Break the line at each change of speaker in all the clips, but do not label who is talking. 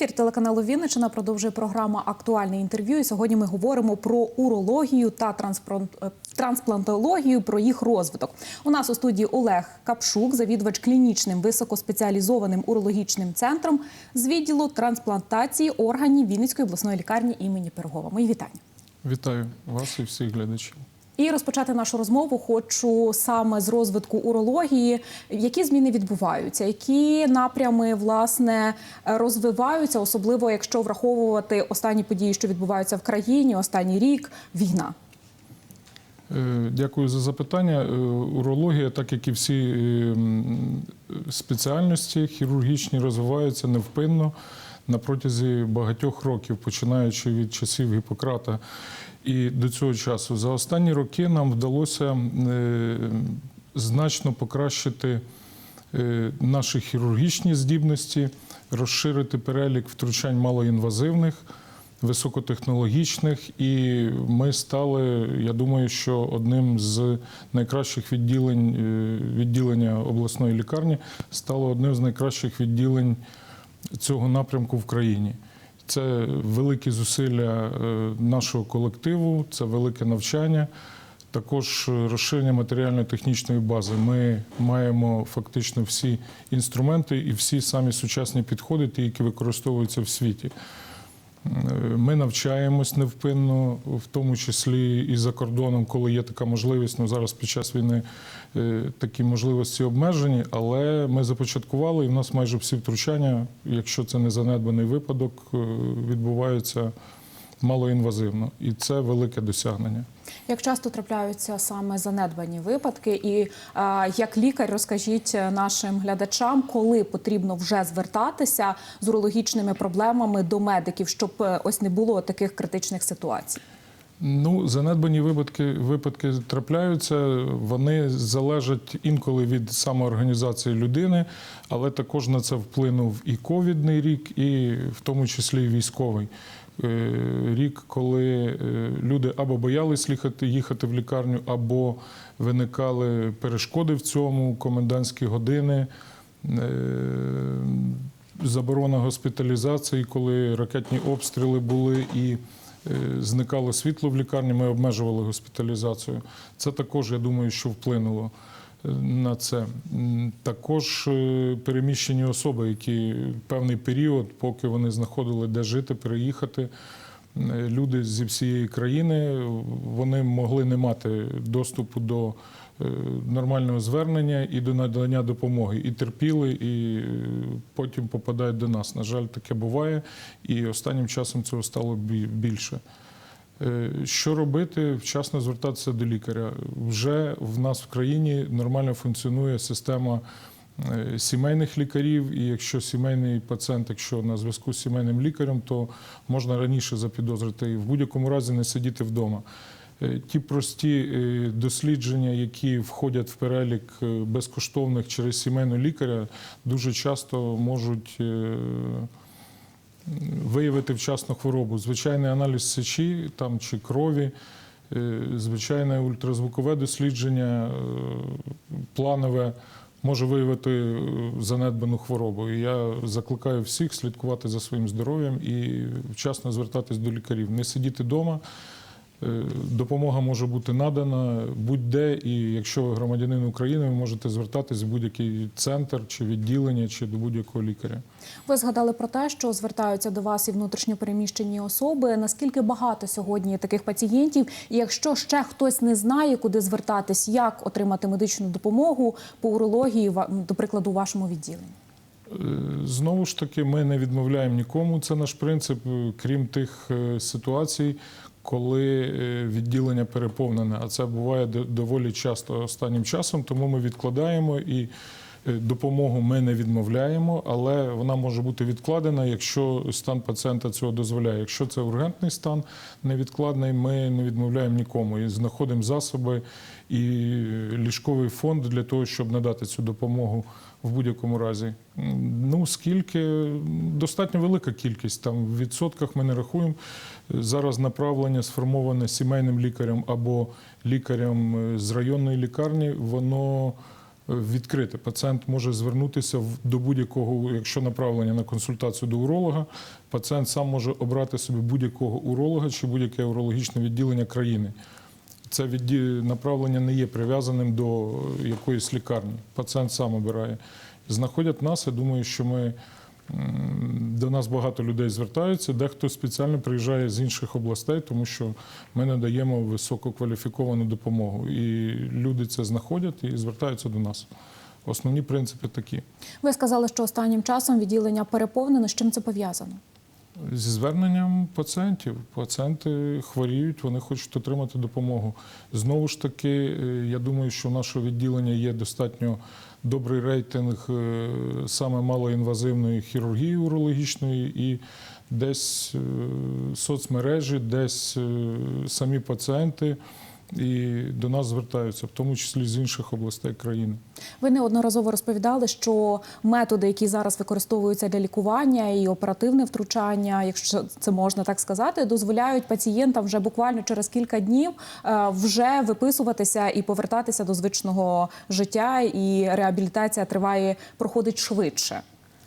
Ефір телеканалу Вінничина продовжує програма Актуальне інтерв'ю. І сьогодні ми говоримо про урологію та е, трансплантологію, про їх розвиток. У нас у студії Олег Капшук, завідувач клінічним високоспеціалізованим урологічним центром з відділу трансплантації органів Вінницької обласної лікарні імені Пирогова. Мої вітання.
Вітаю вас і всіх глядачів.
І розпочати нашу розмову хочу саме з розвитку урології. Які зміни відбуваються, які напрями власне розвиваються, особливо якщо враховувати останні події, що відбуваються в країні, останній рік, війна.
Е, Дякую за запитання. Е, Урологія, так як і всі е, спеціальності хірургічні, розвиваються невпинно на протязі багатьох років, починаючи від часів Гіппократа і до цього часу. За останні роки нам вдалося е, значно покращити е, наші хірургічні здібності, розширити перелік втручань малоінвазивних, високотехнологічних, і ми стали, я думаю, що одним з найкращих відділень е, відділення обласної лікарні стало одним з найкращих відділень цього напрямку в країні. Це великі зусилля е, нашого колективу, це велике навчання. Також розширення матеріально-технічної бази. Ми маємо фактично всі інструменти і всі самі сучасні підходи, ті, які використовуються в світі. Ми навчаємось невпинно, в тому числі і за кордоном, коли є така можливість. Ну зараз під час війни е, такі можливості обмежені, але ми започаткували, і в нас майже всі втручання, якщо це не занедбаний випадок, е, відбуваються малоінвазивно, і це велике досягнення.
Як часто трапляються саме занедбані випадки, і а, як лікар, розкажіть нашим глядачам, коли потрібно вже звертатися з урологічними проблемами до медиків, щоб е, ось не було таких критичних ситуацій.
Ну, занедбані випадки, випадки трапляються. Вони залежать інколи від самоорганізації людини, але також на це вплинув і ковідний рік, і в тому числі і військовий. Е, Рік, коли е, люди або боялись їхати, їхати в лікарню, або виникали перешкоди в цьому, комендантські години, е, заборона госпіталізації, коли ракетні обстріли були і зникало світло в лікарні, ми обмежували госпіталізацію. Це також, я думаю, що вплинуло на це. Також е, переміщені особи, які певний період, поки вони знаходили де жити, переїхати. Люди зі всієї країни вони могли не мати доступу до е, нормального звернення і до надання допомоги, і терпіли, і е, потім попадають до нас. На жаль, таке буває, і останнім часом цього стало бі- більше. Е, Що робити? Вчасно звертатися до лікаря. Вже в нас в країні нормально функціонує система е, сімейних лікарів, і якщо сімейний пацієнт, якщо на зв'язку з сімейним лікарем, то можна раніше запідозрити і в будь-якому разі не сидіти вдома. Е, Ті прості дослідження, які входять в перелік безкоштовних через сімейного лікаря, дуже часто можуть виявити вчасно хворобу. Звичайний аналіз сечі там, чи крові, е, звичайне ультразвукове дослідження, е, планове може виявити е, занедбану хворобу. І я закликаю всіх слідкувати за своїм здоров'ям і вчасно звертатись до лікарів, не сидіти вдома. Е, Допомога може бути надана будь-де, і якщо ви громадянин України, ви можете звертатись в будь-який центр чи відділення, чи до будь-якого лікаря.
Ви згадали про те, що звертаються до вас і внутрішньопереміщені особи. Наскільки багато сьогодні таких пацієнтів? І якщо ще хтось не знає, куди звертатись, як отримати медичну допомогу по урології, до прикладу, у вашому відділенні?
Е, Знову ж таки, ми не відмовляємо нікому. Це наш принцип, е, крім тих ситуацій, коли е, відділення переповнене. А це буває доволі часто останнім часом, тому ми відкладаємо і. е, Допомогу ми не відмовляємо, але вона може бути відкладена, якщо стан пацієнта цього дозволяє. Якщо це ургентний стан невідкладний, ми не відмовляємо нікому і знаходимо засоби і ліжковий фонд для того, щоб надати цю допомогу в будь-якому разі. Ну, скільки достатньо велика кількість. Там в відсотках ми не рахуємо. Зараз направлення сформоване сімейним лікарем або лікарем е, з районної лікарні, воно відкрите. Пацієнт може звернутися до будь-якого, якщо направлення на консультацію до уролога, пацієнт сам може обрати собі будь-якого уролога чи будь-яке урологічне відділення країни. Це відді- направлення не є прив'язаним до якоїсь лікарні. Пацієнт сам обирає. Знаходять нас. Я думаю, що ми до нас багато людей звертаються. Дехто спеціально приїжджає з інших областей, тому що ми надаємо висококваліфіковану допомогу. І люди це знаходять і звертаються до нас. Основні принципи такі.
Ви сказали, що останнім часом відділення переповнено. З чим це пов'язано?
Зі зверненням пацієнтів. Пацієнти хворіють, вони хочуть отримати допомогу. Знову ж таки, е, я думаю, що в нашого відділення є достатньо добрий рейтинг е, саме малоінвазивної хірургії урологічної і десь е, соцмережі, десь самі пацієнти і до нас звертаються, в тому числі з інших областей країни.
Ви неодноразово розповідали, що методи, які зараз використовуються для лікування і оперативне втручання, якщо це можна так сказати, дозволяють пацієнтам вже буквально через кілька днів е, вже виписуватися і повертатися до звичного життя, і реабілітація триває, проходить швидше.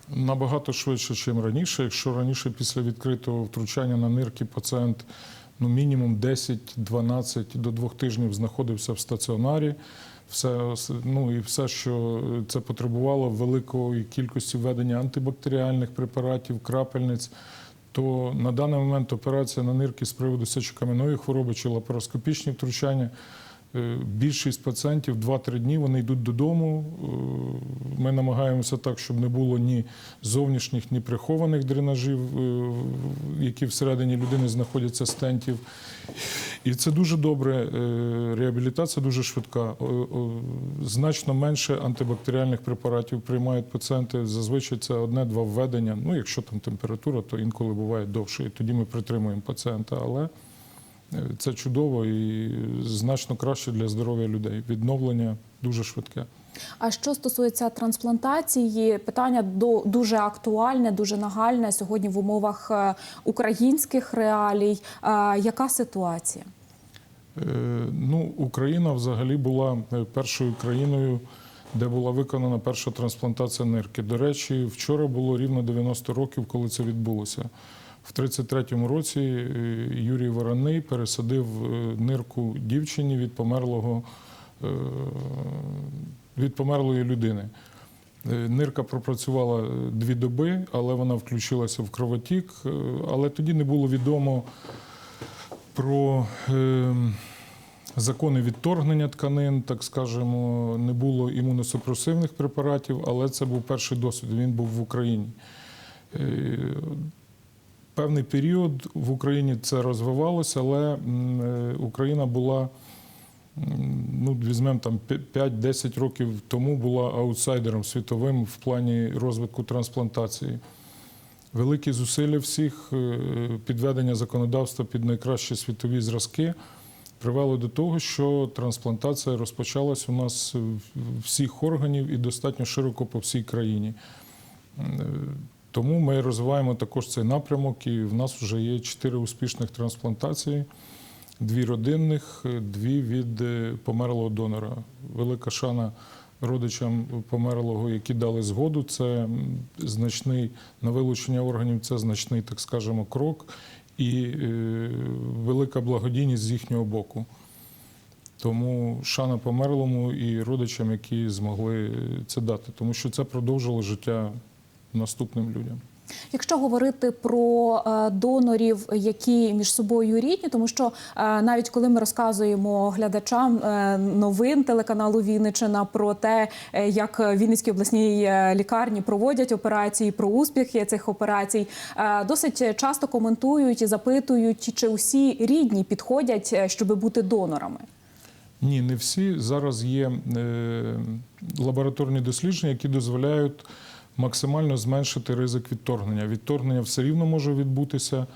Набагато швидше, ніж раніше. Якщо раніше після відкритого втручання на нирки пацієнт ну, мінімум 10-12 до 2 тижнів знаходився в стаціонарі, все, ну, і все, що це потребувало великої кількості введення антибактеріальних препаратів, крапельниць, то на даний момент операція на нирки з приводу сечокам'яної хвороби чи лапароскопічні втручання Більшість пацієнтів 2-3 дні вони йдуть додому. Е, Ми намагаємося так, щоб не було ні зовнішніх, ні прихованих дренажів, е, які всередині людини знаходяться стентів. І це дуже добре. Е, Реабілітація дуже швидка. Значно менше антибактеріальних препаратів приймають пацієнти. Зазвичай це одне-два введення. Ну, якщо там температура, то інколи буває довше. І тоді ми притримуємо пацієнта. Але Е, Це чудово і значно краще для здоров'я людей. Відновлення дуже швидке.
А що стосується трансплантації, питання дуже актуальне, дуже нагальне сьогодні в умовах е, українських реалій. Е, Яка ситуація?
Е, Ну, Україна взагалі була першою країною, де була виконана перша трансплантація нирки. До речі, вчора було рівно 90 років, коли це відбулося. В 33-му році е, Юрій Вороний пересадив е, нирку дівчині від померлого е, від померлої людини. Нирка пропрацювала дві доби, але вона включилася в кровотік. Але тоді не було відомо про закони відторгнення тканин, так скажемо, не було імуносупресивних препаратів, але це був перший досвід. Він був в Україні. Е, Певний період в Україні це розвивалося, але е, Україна була, ну, візьмемо там 5-10 років тому була аутсайдером світовим в плані розвитку трансплантації. Великі зусилля всіх, е, підведення законодавства під найкращі світові зразки привело до того, що трансплантація розпочалась у нас всіх органів і достатньо широко по всій країні. Е, Тому ми розвиваємо також цей напрямок, і в нас вже є чотири успішних трансплантації, дві родинних, е, дві від е, померлого донора. Велика шана родичам померлого, які дали згоду. Це значний на вилучення органів, це значний, так скажемо, крок і е, велика благодійність з їхнього боку. Тому шана померлому і родичам, які змогли це дати, тому що це продовжило життя наступним людям.
Якщо говорити про е, донорів, які між собою рідні, тому що е, навіть коли ми розказуємо глядачам е, новин телеканалу Вінничина про те, як в Вінницькій обласній лікарні проводять операції, про успіхи цих операцій, досить часто коментують і запитують, чи усі рідні підходять, щоб бути донорами.
Ні, не всі. Зараз є лабораторні дослідження, які дозволяють максимально зменшити ризик відторгнення. Відторгнення все рівно може відбутися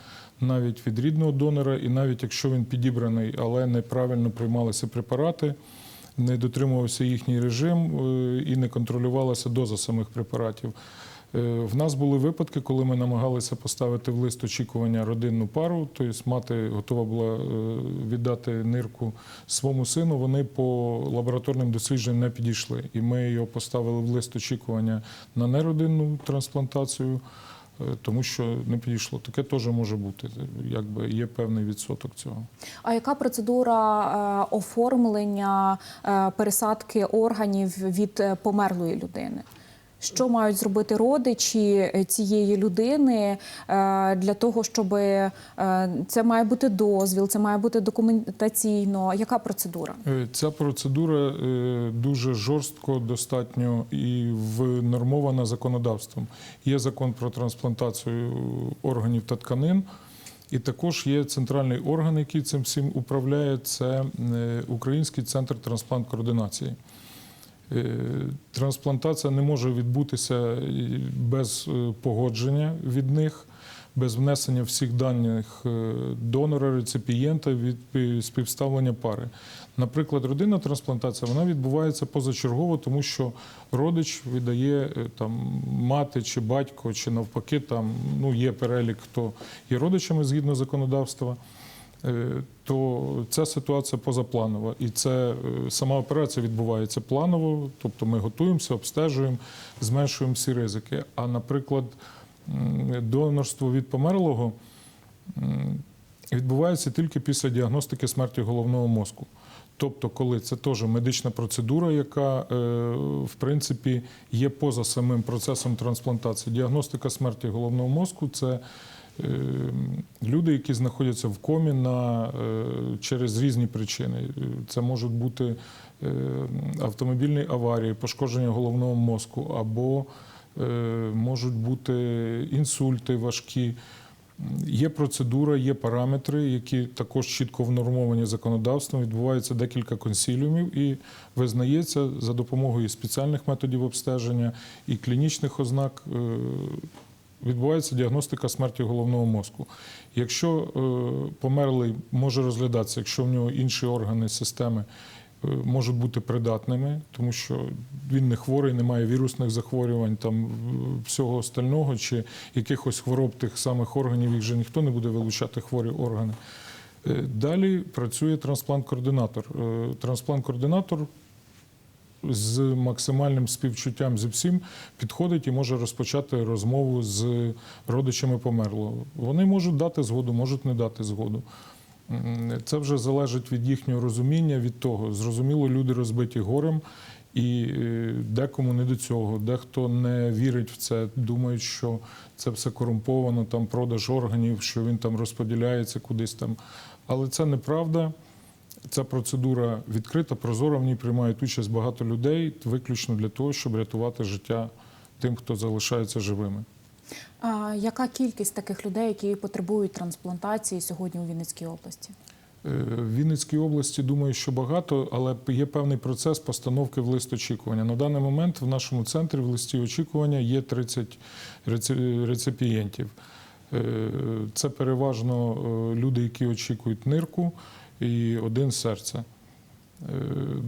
навіть від рідного донора, і навіть якщо він підібраний, але неправильно приймалися препарати, не дотримувався їхній режим е, і не контролювалася доза самих препаратів. Е, В нас були випадки, коли ми намагалися поставити в лист очікування родинну пару, тобто мати готова була е, віддати нирку своєму сину. Вони по лабораторним дослідженням не підійшли. І ми його поставили в лист очікування на неродинну трансплантацію, е, тому що не підійшло. Таке теж може бути. Якби є певний відсоток цього.
А яка процедура оформлення пересадки органів від померлої людини? Що мають зробити родичі е, цієї людини е, для того, щоб е, це має бути дозвіл, це має бути документаційно? Яка процедура?
Ця процедура дуже жорстко достатньо і внормована законодавством. Є закон про трансплантацію органів та тканин, і також є центральний орган, який цим всім управляє. Це Український центр трансплант-координації. Е, Трансплантація не може відбутися е, без е, погодження від них, без внесення всіх даних е, донора, реципієнта від е, співставлення пари. Наприклад, родинна трансплантація вона відбувається позачергово, тому що родич віддає е, там мати чи батько, чи навпаки, там ну є перелік, хто є родичами згідно законодавства. Е, То ця ситуація позапланова, і це е, сама операція відбувається планово, тобто ми готуємося, обстежуємо, зменшуємо всі ризики. А, наприклад, донорство від померлого відбувається тільки після діагностики смерті головного мозку. Тобто, коли це теж медична процедура, яка е, в принципі є поза самим процесом трансплантації. Діагностика смерті головного мозку це люди, які знаходяться в комі на, е, через різні причини. Е, Це можуть бути е, автомобільні аварії, пошкодження головного мозку, або е, можуть бути інсульти важкі. Є процедура, є параметри, які також чітко внормовані законодавством. Відбувається декілька консіліумів і визнається за допомогою спеціальних методів обстеження і клінічних ознак. Відбувається діагностика смерті головного мозку. Якщо е, померлий може розглядатися, якщо в нього інші органи системи е, можуть бути придатними, тому що він не хворий, не має вірусних захворювань, там е, всього остального, чи якихось хвороб тих самих органів, їх же ніхто не буде вилучати хворі органи. Далі працює трансплант-координатор. Трансплант-координатор з максимальним співчуттям зі всім підходить і може розпочати розмову з родичами померлого. Вони можуть дати згоду, можуть не дати згоду. Це вже залежить від їхнього розуміння, від того. Зрозуміло, люди розбиті горем, і е, декому не до цього, дехто не вірить в це, думають, що це все корумповано, там продаж органів, що він там розподіляється кудись там. Але це неправда. Ця процедура відкрита, прозора, в ній приймають участь багато людей, виключно для того, щоб рятувати життя тим, хто залишається живими.
А яка кількість таких людей, які потребують трансплантації сьогодні у Вінницькій області?
Е, В Вінницькій області думаю, що багато, але є певний процес постановки в лист очікування. На даний момент в нашому центрі в листі очікування є 30 реципієнтів. Е, Це переважно е, люди, які очікують нирку і один серце. Е,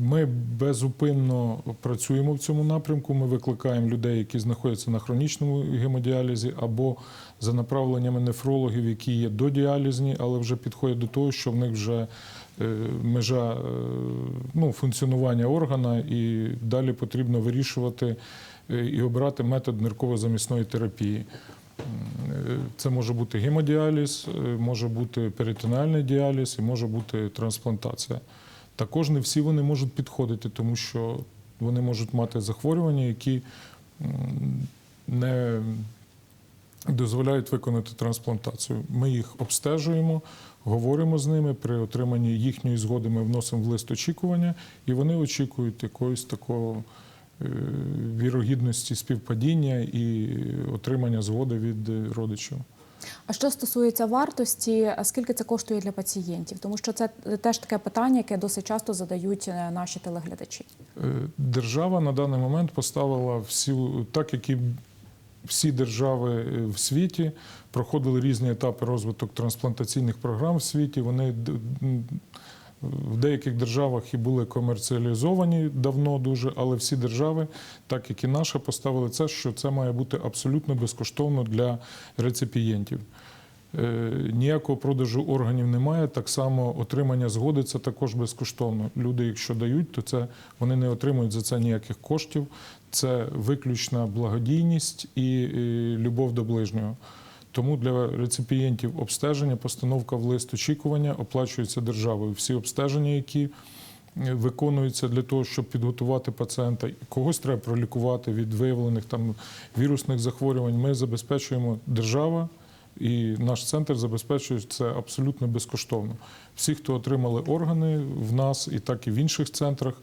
Ми безупинно працюємо в цьому напрямку. Ми викликаємо людей, які знаходяться на хронічному гемодіалізі, або за направленнями нефрологів, які є додіалізні, але вже підходять до того, що в них вже е, межа е, ну, функціонування органа, і далі потрібно вирішувати і обирати метод нирково-замісної терапії. Це може бути гемодіаліз, е, може бути перитонеальний діаліз і може бути трансплантація. Також не всі вони можуть підходити, тому що вони можуть мати захворювання, які не дозволяють виконати трансплантацію. Ми їх обстежуємо, говоримо з ними. При отриманні їхньої згоди ми вносимо в лист очікування, і вони очікують якоїсь такого вірогідності співпадіння і отримання згоди від е, родичів.
А що стосується вартості, скільки це коштує для пацієнтів? Тому що це теж таке питання, яке досить часто задають е, наші телеглядачі.
Е, Держава на даний момент поставила всю, так як і всі держави е, в світі проходили різні етапи розвиток трансплантаційних програм в світі. Вони В деяких державах і були комерціалізовані давно дуже, але всі держави, так як і наша, поставили це, що це має бути абсолютно безкоштовно для реципієнтів. Е, Ніякого продажу органів немає. Так само отримання згоди це також безкоштовно. Люди, якщо дають, то це вони не отримують за це ніяких коштів. Це виключна благодійність і е, любов до ближнього. Тому для реципієнтів обстеження, постановка в лист очікування оплачується державою. Всі обстеження, які е, виконуються для того, щоб підготувати пацієнта, когось треба пролікувати від виявлених там вірусних захворювань. Ми забезпечуємо держава. І наш центр забезпечує це абсолютно безкоштовно. Всі, хто отримали органи в нас і так і в інших центрах,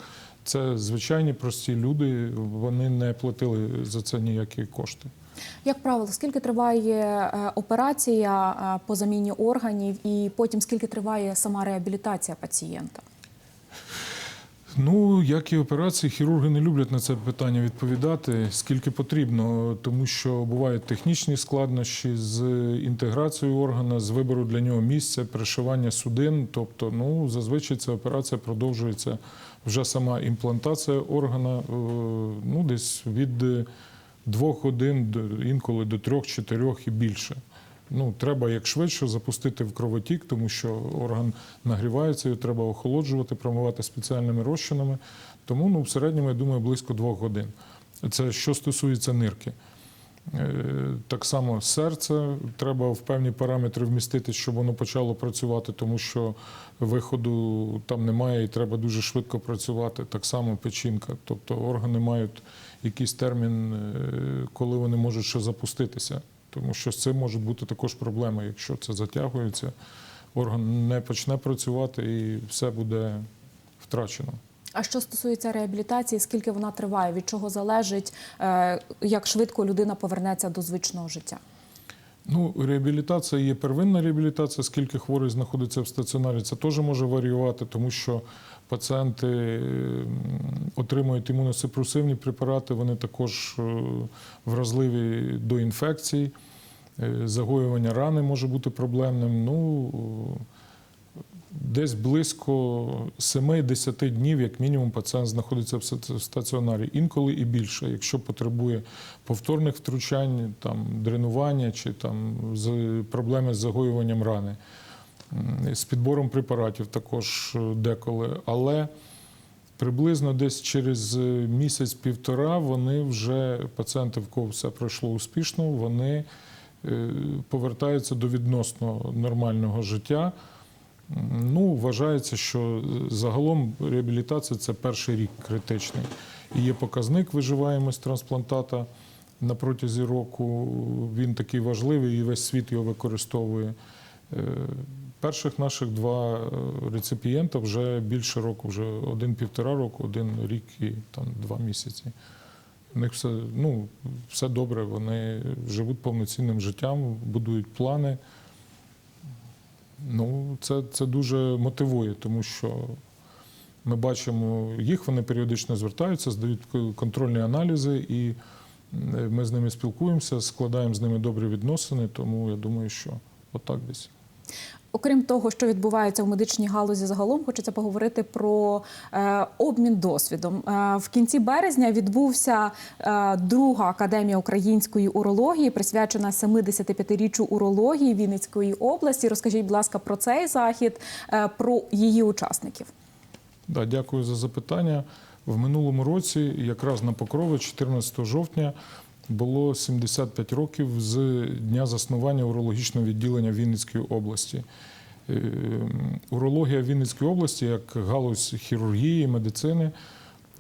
це звичайні прості люди. Вони не платили за це ніякі кошти.
Як правило, скільки триває е, операція е, по заміні органів, і потім скільки триває сама реабілітація пацієнта?
Ну, як і операції, хірурги не люблять на це питання відповідати, скільки потрібно, тому що бувають технічні складнощі з інтеграцією органа, з вибору для нього місця, пришивання судин. Тобто, ну зазвичай ця операція продовжується вже сама імплантація органа, е, ну десь від двох годин інколи до трьох-чотирьох і більше. Ну, треба як швидше запустити в кровотік, тому що орган нагрівається, його треба охолоджувати, промивати спеціальними розчинами. Тому ну, в середньому, я думаю, близько двох годин. Це що стосується нирки. Е, Так само серце треба в певні параметри вмістити, щоб воно почало працювати, тому що виходу там немає і треба дуже швидко працювати. Так само печінка. Тобто органи мають якийсь термін, е, коли вони можуть ще запуститися. Тому що з цим можуть бути також проблеми, якщо це затягується, орган не почне працювати і все буде втрачено.
А що стосується реабілітації, скільки вона триває? Від чого залежить, е, як швидко людина повернеться до звичного життя?
Ну, реабілітація є первинна реабілітація, скільки хворий знаходиться в стаціонарі, це теж може варіювати, тому що пацієнти отримують імуносупресивні препарати, вони також е, вразливі до інфекцій. Е, Загоювання рани може бути проблемним. Ну, е, десь близько 7-10 днів, як мінімум, пацієнт знаходиться в стаціонарі, інколи і більше, якщо потребує повторних втручань, там, дренування чи там, проблеми з загоюванням рани. З підбором препаратів також е, деколи. Але приблизно десь через е, місяць-півтора вони вже, пацієнти, в кого все пройшло успішно, вони е, повертаються до відносно нормального життя. Ну, вважається, що загалом реабілітація це перший рік критичний. І є показник виживаємость трансплантата на протязі року. Він такий важливий і весь світ його використовує. Е, Перших наших два е, реципієнта вже більше року, вже один-півтора року, один рік і там два місяці. У них все, ну, все добре, вони живуть повноцінним життям, будують плани. Ну, це, це дуже мотивує, тому що ми бачимо їх, вони періодично звертаються, здають контрольні аналізи, і ми з ними спілкуємося, складаємо з ними добрі відносини, тому я думаю, що отак десь.
Окрім того, що відбувається в медичній галузі загалом, хочеться поговорити про е, обмін досвідом. Е, в кінці березня відбувся е, друга академія української урології, присвячена 75-річчю урології Вінницької області. Розкажіть, будь ласка, про цей захід, про її учасників.
Да, дякую за запитання. В минулому році, якраз на Покрови, 14 жовтня, було 75 років з дня заснування урологічного відділення Вінницької області. Е, Урологія Вінницької області, як галузь хірургії, медицини,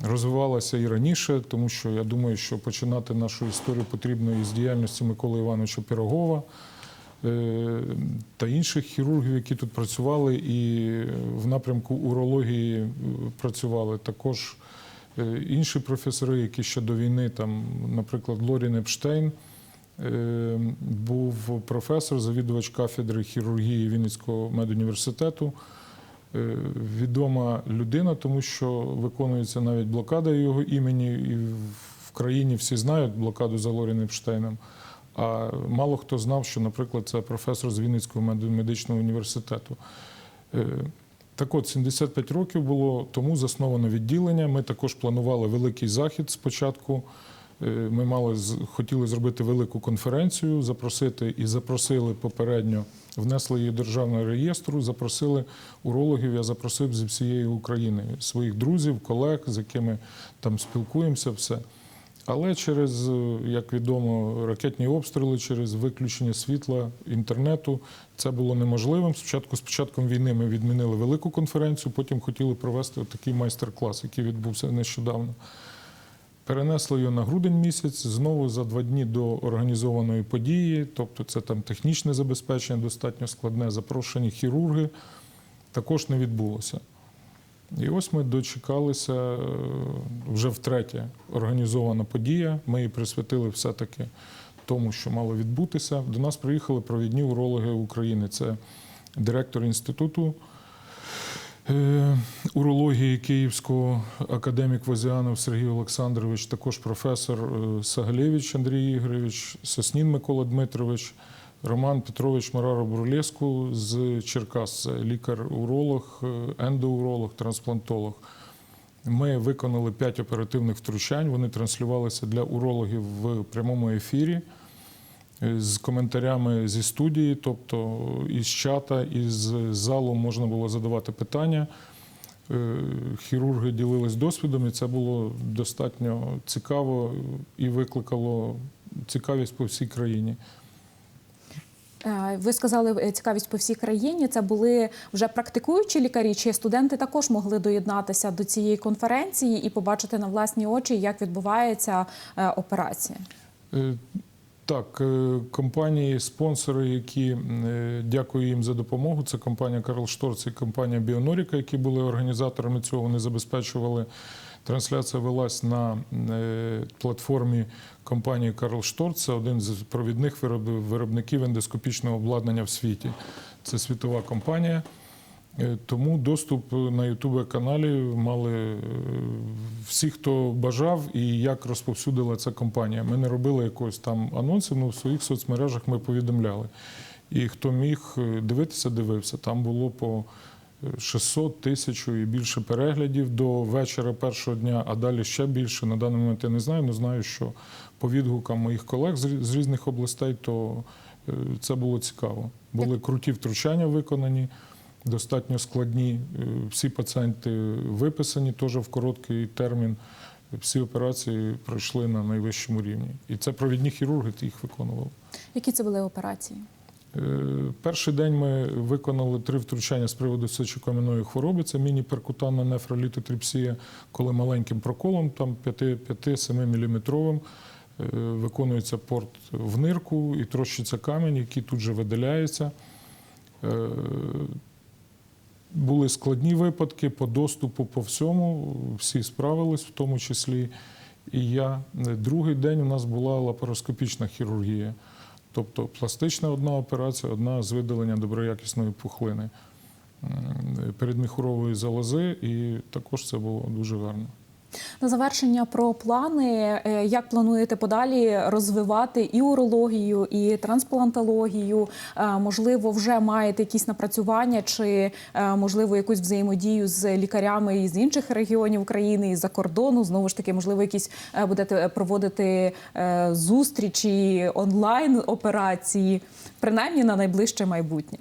розвивалася і раніше, тому що я думаю, що починати нашу історію потрібно із діяльності Миколи Івановича Пірогова е, та інших хірургів, які тут працювали, і в напрямку урології е, працювали також інші професори, які ще до війни, там, наприклад, Лорін Епштейн. е, Був професор, завідувач кафедри хірургії Вінницького медуніверситету. Е, Відома людина, тому що виконується навіть блокада його імені, і в країні всі знають блокаду за Лорін Епштейном. А мало хто знав, що, наприклад, це професор з Вінницького медичного університету. Так от, 75 років було тому засновано відділення. Ми також планували великий захід спочатку. Е, Ми мали хотіли зробити велику конференцію, запросити і запросили попередньо, внесли її до державного реєстру, запросили урологів. Я запросив зі всієї України своїх друзів, колег, з якими там спілкуємося, все. Але через, е, як відомо, ракетні обстріли, через виключення світла, інтернету це було неможливим. Спочатку з початком війни ми відмінили велику конференцію, потім хотіли провести такий майстер-клас, який відбувся нещодавно. Перенесли його на грудень місяць, знову за два дні до організованої події, тобто це там технічне забезпечення достатньо складне, запрошені хірурги, також не відбулося. І ось ми дочекалися е, вже втретє організована подія. Ми її присвятили все-таки тому, що мало відбутися. До нас приїхали провідні урологи України. Це директор інституту е, урології Київського академік Возіанов Сергій Олександрович, також професор е, Сагалєвич Андрій Ігорович, Соснін Микола Дмитрович. Роман Петрович Мараро Бурлєску з Черкас, лікар-уролог, е, ендоуролог, трансплантолог. Ми виконали п'ять оперативних втручань. Вони транслювалися для урологів в прямому ефірі е, з коментарями зі студії, тобто із чата, із залу можна було задавати питання. Е, Хірурги ділились досвідом, і це було достатньо цікаво і викликало цікавість по всій країні.
Е, Ви сказали е, цікавість по всій країні. Це були вже практикуючі лікарі, чи студенти також могли доєднатися до цієї конференції і побачити на власні очі, як відбувається е, операція.
Так, компанії, спонсори, які дякую їм за допомогу. Це компанія Карл Шторц і компанія Біоноріка, які були організаторами цього. Вони забезпечували. Трансляція велась на е, платформі компанії Карл Шторц. Це один з провідних виробників ендоскопічного обладнання в світі. Це світова компанія. Е, Тому доступ на youtube каналі мали е, всі, хто бажав і як розповсюдила ця компанія. Ми не робили якогось там анонсів, але в своїх соцмережах ми повідомляли. І хто міг дивитися, дивився. Там було по 600 тисяч і більше переглядів до вечора першого дня, а далі ще більше. На даний момент я не знаю, але знаю, що по відгукам моїх колег з різних областей, то е, це було цікаво. Були круті втручання виконані достатньо складні. Е, Всі пацієнти виписані теж в короткий термін. Всі операції пройшли на найвищому рівні. І це провідні хірурги їх виконували.
Які це були операції?
Е, Перший день ми виконали три втручання з приводу сечокам'яної хвороби. Це міні-перкутанна нефролітотріпсія, коли маленьким проколом, там 5-7 міліметровим, е, виконується порт в нирку і трощиться камінь, який тут же видаляється. Е, Були складні випадки по доступу по всьому, всі справились, в тому числі і я. Другий день у нас була лапароскопічна хірургія, тобто пластична одна операція, одна з видалення доброякісної пухлини передміхурової залози, і також це було дуже гарно.
На завершення про плани, Е, як плануєте подалі розвивати і урологію, і трансплантологію? Е, Можливо, вже маєте якісь напрацювання, чи е, можливо якусь взаємодію з лікарями із інших регіонів України, із за кордону? Знову ж таки, можливо, якісь будете проводити зустрічі онлайн операції, принаймні на найближче майбутнє.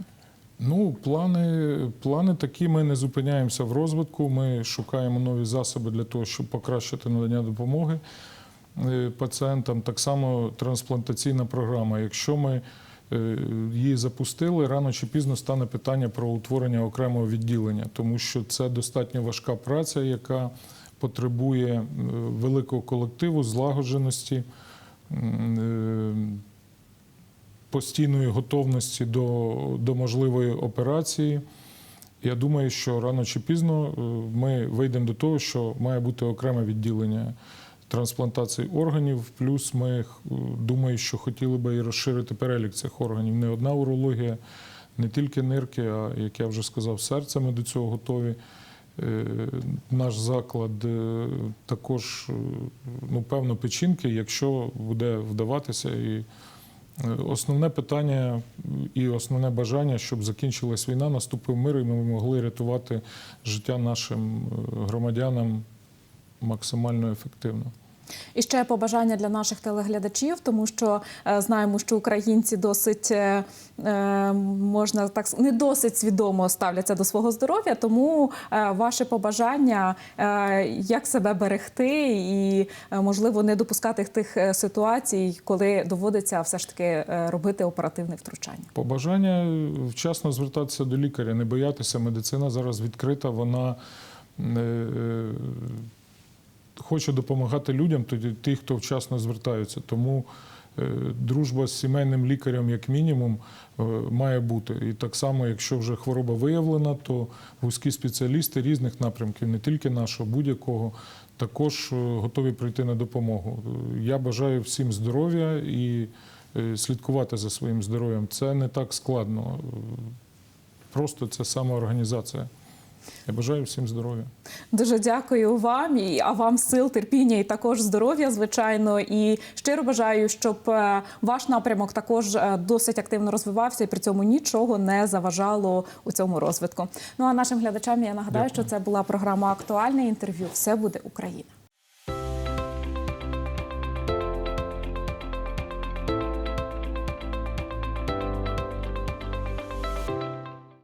Ну, плани, плани такі. Ми не зупиняємося в розвитку. Ми шукаємо нові засоби для того, щоб покращити надання допомоги е, пацієнтам. Так само трансплантаційна програма. Якщо ми е, її запустили, рано чи пізно стане питання про утворення окремого відділення, тому що це достатньо важка праця, яка потребує е, великого колективу, злагодженості. Постійної готовності до, до можливої операції. Я думаю, що рано чи пізно е, ми вийдемо до того, що має бути окреме відділення трансплантації органів. Плюс ми е, думаю, що хотіли би і розширити перелік цих органів. Не одна урологія, не тільки нирки, а як я вже сказав, серце ми до цього готові. Е, Наш заклад також, ну, певно, печінки, якщо буде вдаватися і Основне питання і основне бажання, щоб закінчилась війна, наступив мир, і ми могли рятувати життя нашим е, громадянам максимально ефективно.
І ще побажання для наших телеглядачів, тому що е, знаємо, що українці досить е, е, можна так не досить свідомо ставляться до свого здоров'я. Тому ваше побажання, як себе берегти, і можливо не допускати тих ситуацій, коли доводиться все ж таки робити оперативне втручання.
Побажання вчасно звертатися до лікаря, не боятися. Медицина зараз відкрита, вона хоче допомагати людям, тоді ті, хто вчасно звертаються. Тому е, дружба з сімейним лікарем, як мінімум, е, має бути. І так само, якщо вже хвороба виявлена, то вузькі спеціалісти різних напрямків, не тільки нашого, будь-якого, також е, готові прийти на допомогу. Я бажаю всім здоров'я і слідкувати за своїм здоров'ям. Це не так складно. Просто це самоорганізація. Я бажаю всім здоров'я.
Дуже дякую вам і а вам сил, терпіння і також здоров'я, звичайно. І щиро бажаю, щоб е, ваш напрямок також е, досить активно розвивався і при цьому нічого не заважало у цьому розвитку. Ну а нашим глядачам я нагадаю,
Дякую.
що це була програма Актуальне інтерв'ю. Все буде Україна.